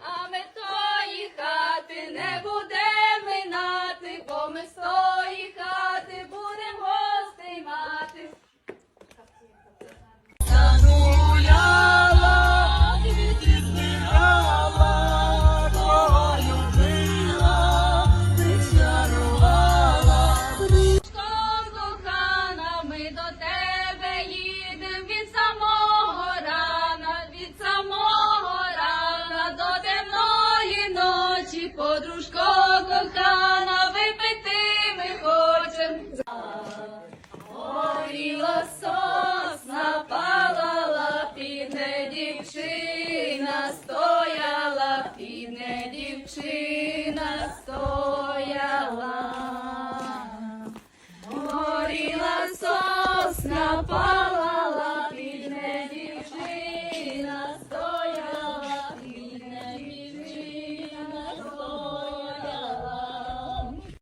а ми тої хати не. подружко кохана, випити ми хочем. Горіла сосна, палала, підне дівчина, стояла, підне дівчина.